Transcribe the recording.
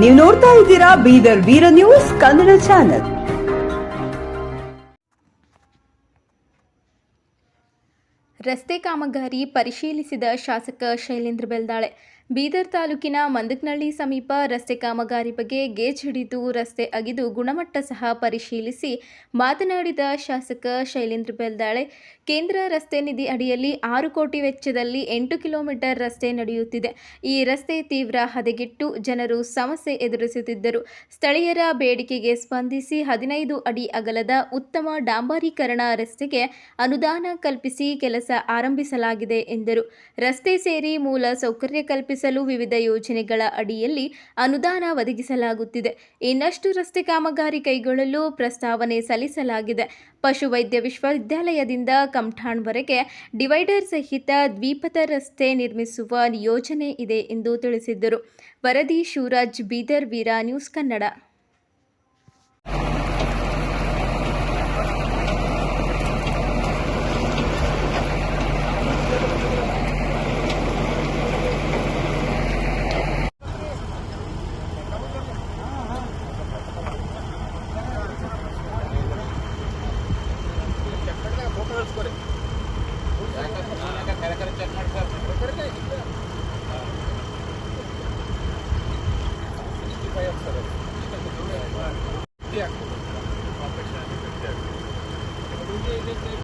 ನೀವು ನೋಡ್ತಾ ಇದ್ದೀರಾ ಬೀದರ್ ವೀರ ನ್ಯೂಸ್ ಕನ್ನಡ ಚಾನೆಲ್. ರಸ್ತೆ ಕಾಮಗಾರಿ ಪರಿಶೀಲಿಸಿದ ಶಾಸಕ ಶೈಲೇಂದ್ರ ಬೆಲ್ದಾಳೆ. ಬೀದರ್ ತಾಲೂಕಿನ ಮಂದಕ್ನಳ್ಳಿ ಸಮೀಪ ರಸ್ತೆ ಕಾಮಗಾರಿ ಬಗ್ಗೆ ಗೇಜ್ ಹಿಡಿದು ರಸ್ತೆ ಅಗಿದು ಗುಣಮಟ್ಟ ಸಹ ಪರಿಶೀಲಿಸಿ ಮಾತನಾಡಿದ ಶಾಸಕ ಶೈಲೇಂದ್ರ ಬೆಲ್ದಾಳೆ, ಕೇಂದ್ರ ರಸ್ತೆ ನಿಧಿ ಅಡಿಯಲ್ಲಿ ಆರು ಕೋಟಿ ವೆಚ್ಚದಲ್ಲಿ ಎಂಟು ಕಿಲೋಮೀಟರ್ ರಸ್ತೆ ನಡೆಯುತ್ತಿದೆ. ಈ ರಸ್ತೆ ತೀವ್ರ ಹದಗೆಟ್ಟು ಜನರು ಸಮಸ್ಯೆ ಎದುರಿಸುತ್ತಿದ್ದರು. ಸ್ಥಳೀಯರ ಬೇಡಿಕೆಗೆ ಸ್ಪಂದಿಸಿ ಹದಿನೈದು ಅಡಿ ಅಗಲದ ಉತ್ತಮ ಡಾಂಬರೀಕರಣ ರಸ್ತೆಗೆ ಅನುದಾನ ಕಲ್ಪಿಸಿ ಕೆಲಸ ಆರಂಭಿಸಲಾಗಿದೆ ಎಂದರು. ರಸ್ತೆ ಸೇರಿ ಮೂಲ ಸೌಕರ್ಯ ಕಲ್ಪಿಸಲು ವಿವಿಧ ಯೋಜನೆಗಳ ಅಡಿಯಲ್ಲಿ ಅನುದಾನ ಒದಗಿಸಲಾಗುತ್ತಿದೆ. ಇನ್ನಷ್ಟು ರಸ್ತೆ ಕಾಮಗಾರಿ ಕೈಗೊಳ್ಳಲು ಪ್ರಸ್ತಾವನೆ ಸಲ್ಲಿಸಲಾಗಿದೆ. ಪಶುವೈದ್ಯ ವಿಶ್ವವಿದ್ಯಾಲಯದಿಂದ ಕಮ್ಠಾಣ್ವರೆಗೆ ಡಿವೈಡರ್ ಸಹಿತ ದ್ವಿಪಥ ರಸ್ತೆ ನಿರ್ಮಿಸುವ ಯೋಜನೆ ಇದೆ ಎಂದು ತಿಳಿಸಿದ್ದರು. ವರದಿ ಶಿವರಾಜ್ ಬೀದರ್, ವೀರ ನ್ಯೂಸ್ ಕನ್ನಡ. করে একটা খেলা খেলা চাকমার করে যায় ঠিক আছে